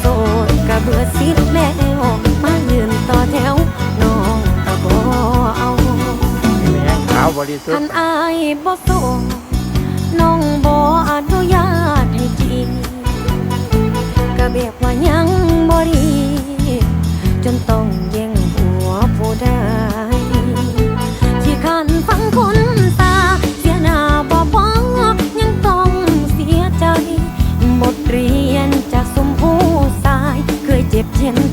โสดกระเบื่อสิแม่แล้วมายืนต่อแถวน้องตะบอเอาท่านธิ์อายบ่โสดน้องบ่อนุญาตให้กินกระเบียบว่ายังบ่ดี จนต้อง 叶片。